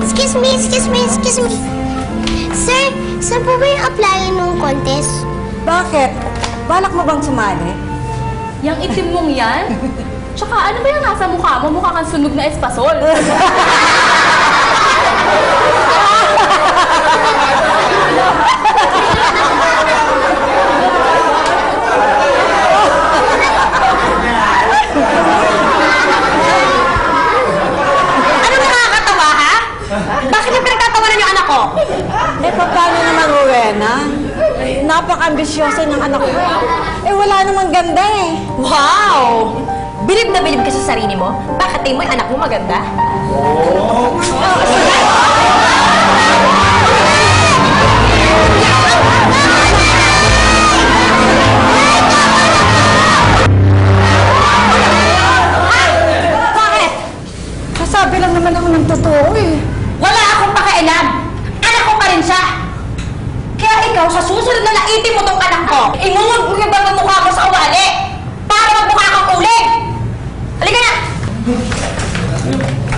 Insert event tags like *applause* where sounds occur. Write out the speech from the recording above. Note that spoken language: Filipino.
Excuse me, excuse me, excuse me. Sir, saan po ba yung applyan ng contest? Bakit? Balak mo bang sumali? Yang itim mong yan? *laughs* Tsaka ano ba yung nasa mukha mo? Mukha kang sunog na espasol. *laughs* Ano nakakatawa, ha? Bakit yung pinagtatawanan yung anak ko? Eh, paano naman, Rowena? Napaka-ambisyoso ng anak ko. Eh, wala namang ganda eh. Wow! Bilib na bilib ka sa sarili mo? Bakit tingin mo yung anak mo maganda? Bakit? Kasabi lang naman ako ng totoo eh. Wala akong pakialam! Anak ko pa rin siya! Ikaw, sa susunod na naitin mo tong anak ko, imungod mo yung bagong mukha mo sa uwali para magmukha kang uling! Halika na!